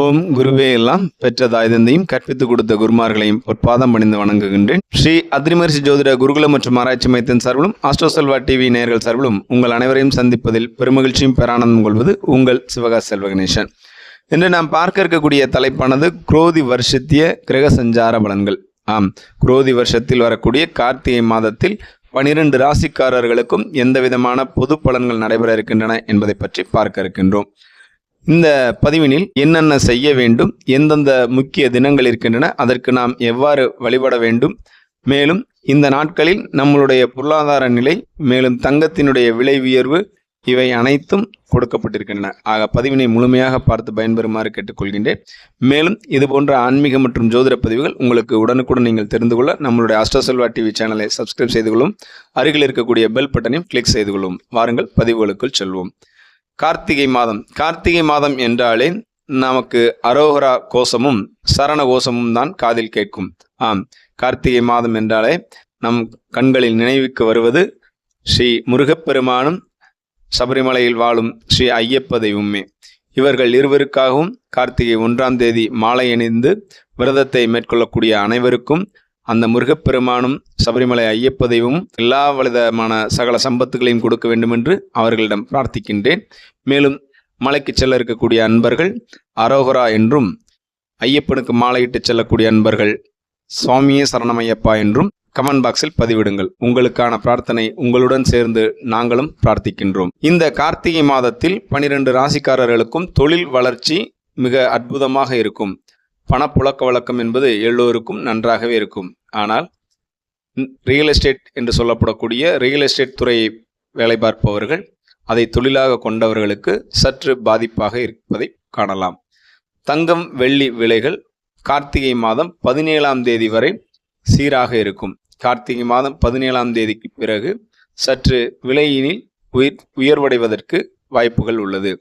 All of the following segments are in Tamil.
ஓம் குருவே எல்லாம் பெற்ற தாய்தந்தையும் கற்பித்துக் கொடுத்த குருமார்களையும் பொற்பாதம் பணிந்து வணங்குகின்றேன். ஸ்ரீ அத்ரிமரிசி ஜோதிட குருகுலம் மற்றும் ஆராய்ச்சி மையத்தின் சார்பிலும் ஆஸ்ட்ரோசெல்வா டிவி நேயர்கள் சார்பிலும் உங்கள் அனைவரையும் சந்திப்பதில் பெருமகிழ்ச்சியும் பெறானந்தம் கொள்வது உங்கள் சிவகாசி செல்வகணேசன் இன்று நாம் பார்க்க இருக்கக்கூடிய தலைப்பானது குரோதி வருஷத்திய கிரக சஞ்சார பலன்கள். ஆம் குரோதி வருஷத்தில் வரக்கூடிய கார்த்திகை மாதத்தில் பனிரெண்டு ராசிக்காரர்களுக்கும் எந்த விதமான பொது பலன்கள் நடைபெற இருக்கின்றன என்பதை பற்றி பார்க்க இருக்கின்றோம். இந்த பதிவினில் என்னென்ன செய்ய வேண்டும் எந்தெந்த முக்கிய தினங்கள் இருக்கின்றன அதற்கு நாம் எவ்வாறு வழிபட வேண்டும். மேலும் இந்த நாட்களில் நம்மளுடைய பொருளாதார நிலை மேலும் தங்கத்தினுடைய விலை உயர்வு இவை அனைத்தும் கொடுக்கப்பட்டிருக்கின்றன. ஆக பதிவினை முழுமையாக பார்த்து பயன்பெறுமாறு கேட்டுக்கொள்கின்றேன். மேலும் இது போன்ற ஆன்மீக மற்றும் ஜோதிட பதிவுகள் உங்களுக்கு உடனுக்குடன் நீங்கள் தெரிந்து கொள்ள நம்மளுடைய அஷ்டசெல்வா டிவி சேனலை சப்ஸ்கிரைப் செய்து கொள்ளும். அருகில் இருக்கக்கூடிய பெல் பட்டனையும் கிளிக் செய்து கொள்ளும். வாருங்கள் பதிவுகளுக்குள் செல்வோம். கார்த்திகை மாதம். கார்த்திகை மாதம் என்றாலே நமக்கு அரோகரா கோஷமும் சரண கோஷமும் தான் காதில் கேட்கும். ஆம். கார்த்திகை மாதம் என்றாலே நம் கண்களில் நினைவுக்கு வருவது ஸ்ரீ முருகப்பெருமானும் சபரிமலையில் வாழும் ஸ்ரீ ஐயப்ப தெய்வமே. இவர்கள் இருவருக்காகவும் கார்த்திகை ஒன்றாம் தேதி மாலை அணிந்து விரதத்தை மேற்கொள்ளக்கூடிய அனைவருக்கும் அந்த முருகப்பெருமானும் சபரிமலை ஐயப்பதையும் எல்லா விதமான சகல சம்பத்துகளையும் கொடுக்க வேண்டும் என்று அவர்களிடம் பிரார்த்திக்கின்றேன். மேலும் மலைக்கு செல்ல இருக்கக்கூடிய அன்பர்கள் அரோகரா என்றும் ஐயப்பனுக்கு மாலையிட்டு செல்லக்கூடிய அன்பர்கள் சுவாமியே சரணமையப்பா என்றும் கமெண்ட் பாக்ஸில் பதிவிடுங்கள். உங்களுக்கான பிரார்த்தனை உங்களுடன் சேர்ந்து நாங்களும் பிரார்த்திக்கின்றோம். இந்த கார்த்திகை மாதத்தில் பனிரெண்டு ராசிக்காரர்களுக்கும் தொழில் வளர்ச்சி மிக அற்புதமாக இருக்கும். பணப்புழக்க வழக்கம் என்பது எல்லோருக்கும் நன்றாகவே இருக்கும். ஆனால் ரியல் எஸ்டேட் என்று சொல்லப்படக்கூடிய ரியல் எஸ்டேட் துறையை வேலை பார்ப்பவர்கள் அதை தொழிலாக கொண்டவர்களுக்கு சற்று பாதிப்பாக இருப்பதை காணலாம். தங்கம் வெள்ளி விலைகள் கார்த்திகை மாதம் பதினேழாம் தேதி வரை சீராக இருக்கும். கார்த்திகை மாதம் பதினேழாம் தேதிக்கு பிறகு சற்று விலையினில் உயிர் உயர்வடைவதற்கு வாய்ப்புகள் உள்ளது.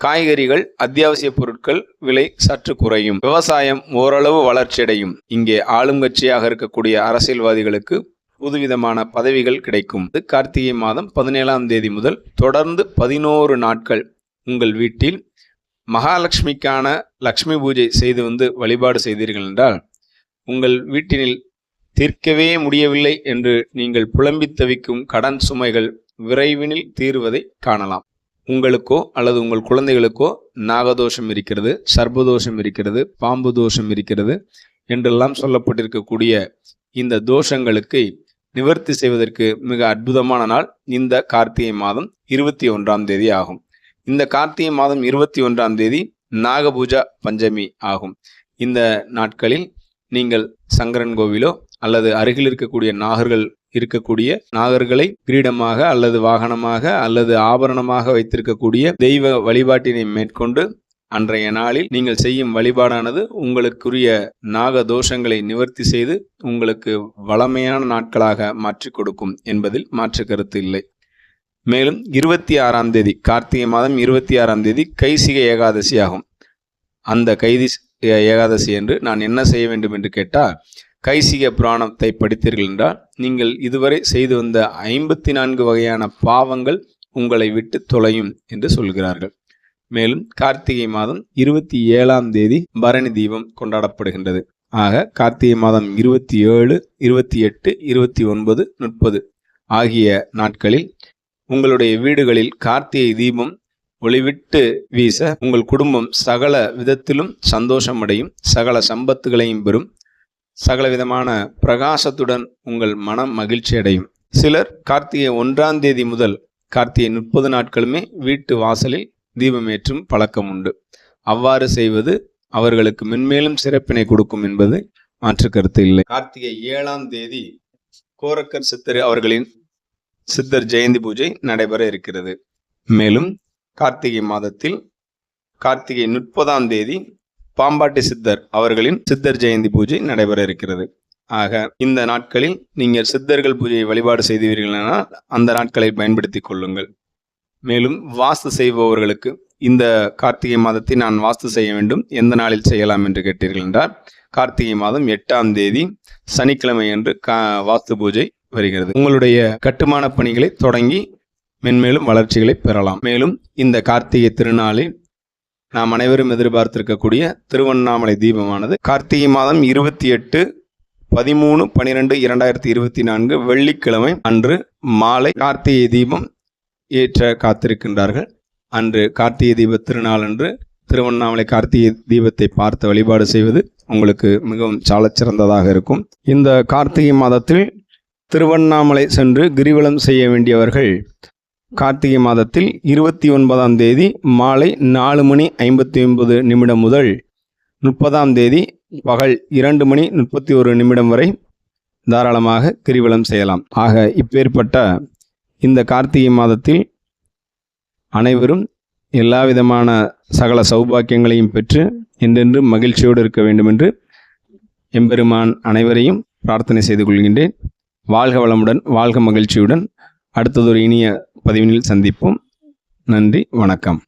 காய்கறிகள் அத்தியாவசிய பொருட்கள் விலை சற்று குறையும். விவசாயம் ஓரளவு வளர்ச்சியடையும். இங்கே ஆளுங்கட்சியாக இருக்கக்கூடிய அரசியல்வாதிகளுக்கு புதுவிதமான பதவிகள் கிடைக்கும். இது கார்த்திகை மாதம் பதினேழாம் தேதி முதல் தொடர்ந்து பதினோரு நாட்கள் உங்கள் வீட்டில் மகாலட்சுமிக்கான லக்ஷ்மி பூஜை செய்து வந்து வழிபாடு செய்தீர்கள் என்றால் உங்கள் வீட்டினில் தீர்க்கவே முடியவில்லை என்று நீங்கள் புலம்பித் தவிக்கும் கடன் சுமைகள் விரைவினில் தீர்வதை காணலாம். உங்களுக்கோ அல்லது உங்கள் குழந்தைகளுக்கோ நாகதோஷம் இருக்கிறது சர்பதோஷம் இருக்கிறது பாம்பு தோஷம் இருக்கிறது என்றெல்லாம் சொல்லப்பட்டிருக்கக்கூடிய இந்த தோஷங்களுக்கு நிவர்த்தி செய்வதற்கு மிக அற்புதமான நாள் இந்த கார்த்திகை மாதம் இருபத்தி ஒன்றாம் தேதி ஆகும். இந்த கார்த்திகை மாதம் இருபத்தி ஒன்றாம் தேதி நாகபூஜா பஞ்சமி ஆகும். இந்த நாட்களில் நீங்கள் சங்கரன் கோவிலோ அல்லது அருகில் இருக்கக்கூடிய நாகர்கள் இருக்கக்கூடிய நாகர்களை கிரீடமாக அல்லது வாகனமாக அல்லது ஆபரணமாக வைத்திருக்கக்கூடிய தெய்வ வழிபாட்டினை மேற்கொண்டு அன்றைய நாளில் நீங்கள் செய்யும் வழிபாடானது உங்களுக்குரிய நாக தோஷங்களை நிவர்த்தி செய்து உங்களுக்கு வளமையான நாட்களாக மாற்றிக் கொடுக்கும் என்பதில் மாற்று கருத்து இல்லை. மேலும் இருபத்தி ஆறாம் தேதி கார்த்திகை மாதம் இருபத்தி ஆறாம் தேதி கைசிக ஏகாதசி ஆகும் அந்த கைதி ஏகாதசி என்று நான் என்ன செய்ய வேண்டும் என்று கேட்டால் கைசிக புராணத்தை படித்தீர்கள் என்றால் நீங்கள் இதுவரை செய்து வந்த ஐம்பத்தி நான்கு வகையான பாவங்கள் உங்களை விட்டு தொலையும் என்று சொல்கிறார்கள். மேலும் கார்த்திகை மாதம் இருபத்தி ஏழாம் தேதி பரணி தீபம் கொண்டாடப்படுகின்றது. ஆக கார்த்திகை மாதம் இருபத்தி ஏழு இருபத்தி எட்டு இருபத்தி ஒன்பது முப்பது ஆகிய நாட்களில் உங்களுடைய வீடுகளில் கார்த்திகை தீபம் ஒளிவிட்டு வீச உங்கள் குடும்பம் சகல விதத்திலும் சந்தோஷமடையும் சகல சம்பத்துகளையும் பெறும் சகலவிதமான பிரகாசத்துடன் உங்கள் மனம் மகிழ்ச்சி அடையும் சிலர் கார்த்திகை ஒன்றாம் தேதி முதல் கார்த்திகை முப்பது நாட்களுமே வீட்டு வாசலில் தீபமேற்றும் பழக்கம் உண்டு. அவ்வாறு செய்வது அவர்களுக்கு மென்மேலும் சிறப்பினை கொடுக்கும் என்பது மாற்று கருத்து இல்லை. கார்த்திகை ஏழாம் தேதி கோரக்கர் சித்தர் அவர்களின் சித்தர் ஜெயந்தி பூஜை நடைபெற இருக்கிறது. மேலும் கார்த்திகை மாதத்தில் கார்த்திகை முப்பதாம் தேதி பாம்பாட்டி சித்தர் அவர்களின் சித்தர் ஜெயந்தி பூஜை நடைபெற இருக்கிறது. ஆக இந்த நாட்களில் நீங்கள் சித்தர்கள் பூஜையை வழிபாடு செய்தீர்களானால் அந்த நாட்களை பயன்படுத்திக் கொள்ளுங்கள். மேலும் வாஸ்து செய்பவர்களுக்கு இந்த கார்த்திகை மாதத்தை நான் வாஸ்து செய்ய வேண்டும். எந்த நாளில் செய்யலாம் என்று கேட்டீர்கள் என்றால் கார்த்திகை மாதம் எட்டாம் தேதி சனிக்கிழமை அன்று கா வாஸ்து பூஜை வருகிறது. உங்களுடைய கட்டுமான பணிகளை தொடங்கி மென்மேலும் வளர்ச்சிகளை பெறலாம். மேலும் இந்த கார்த்திகை திருநாளில் நாம் அனைவரும் எதிர்பார்த்திருக்கக்கூடிய திருவண்ணாமலை தீபமானது கார்த்திகை மாதம் இருபத்தி எட்டு பதிமூணு பனிரெண்டு இரண்டாயிரத்தி இருபத்தி நான்கு வெள்ளிக்கிழமை அன்று மாலை கார்த்திகை தீபம் ஏற்ற காத்திருக்கின்றார்கள். அன்று கார்த்திகை தீப திருநாள் அன்று திருவண்ணாமலை கார்த்திகை தீபத்தை பார்த்து வழிபாடு செய்வது உங்களுக்கு மிகவும் சாலச்சிறந்ததாக இருக்கும். இந்த கார்த்திகை மாதத்தில் திருவண்ணாமலை சென்று கிரிவலம் செய்ய வேண்டியவர்கள் கார்த்திகை மாதத்தில் இருபத்தி ஒன்பதாம் தேதி மாலை நாலு மணி ஐம்பத்தி ஒன்பது நிமிடம் முதல் முப்பதாம் தேதி பகல் இரண்டு மணி முப்பத்தி ஒரு நிமிடம் வரை தாராளமாக கிரிவலம் செய்யலாம். ஆக இப்பேற்பட்ட இந்த கார்த்திகை மாதத்தில் அனைவரும் எல்லா விதமான சகல சௌபாக்கியங்களையும் பெற்று என்றென்று மகிழ்ச்சியோடு இருக்க வேண்டுமென்று எம்பெருமான் அனைவரையும் பிரார்த்தனை செய்து கொள்கின்றேன். வாழ்க வளமுடன் வாழ்க மகிழ்ச்சியுடன். அடுத்ததொரு இனிய பதிவினில் சந்திப்போம். நன்றி வணக்கம்.